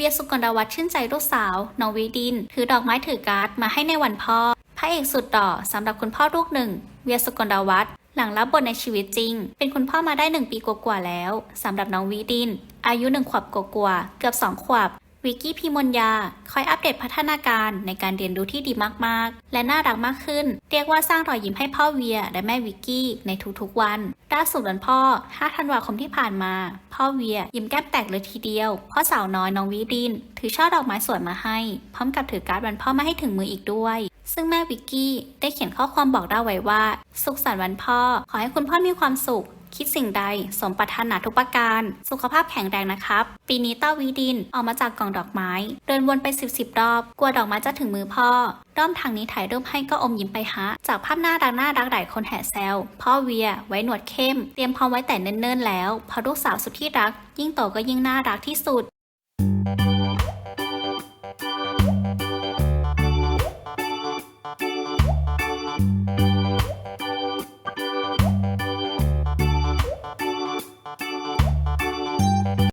เวียสุกลวัฒชื่นใจลูกสาว น้องวีดิน ถือดอกไม้ถือการ์ดมาให้ในวันพ่อ พระเอกสุดหล่อสำหรับคุณพ่อลูกหนึ่ง เวียสุกลวัฒหลังรับบทในชีวิตจริง เป็นคุณพ่อมาได้หนึ่งปีกว่าๆแล้วสำหรับน้องวีดิน อายุหนึ่งขวบกว่าๆเกือบสองขวบ วิกกี้พิมลยา คอยอัปเดตพัฒนาการในการเรียนรู้ที่ดีมากๆ และน่ารักมากขึ้น เรียกว่าสร้างรอยยิ้มให้พ่อเวียและแม่วิกกี้ในทุกๆวันล่าสุดวันพ่อ 5 ธันวาคมที่ผ่านมา พ่อเวียยิ้มแก้มแตกเลยทีเดียวเพ่อสาวน้อยน้องวิดิน ถือช่อดอกไม้สวยมาให้ พร้อมกับถือการ์ดวันพ่อมาให้ถึงมืออีกด้วย ซึ่งแม่วิกกี้ได้เขียนข้อความบอกเราไว้ว่า สุขสันต์วันพ่อ ขอให้คุณพ่อมีความสุข คิดสิ่งใด สมปรารถนาทุกประการ สุขภาพแข็งแรงนะครับ ปีนี้เต้าวีดินออกมาจากกล่องดอกไม้ เดินวนไปสิบสิบรอบ กลัวดอกไม้จะถึงมือพ่อ ด้อมทางนี้ถ่ายรูปให้ก็อมยิ้มไปฮะ จากภาพหน้ารักหน้ารักหลายคนแห่แซว พ่อเวีย ไว้หนวดเข้ม เตรียมพร้อมไว้แต่เนิ่นๆแล้ว พอลูกสาวสุดที่รัก ยิ่งโตก็ยิ่งน่ารักที่สุด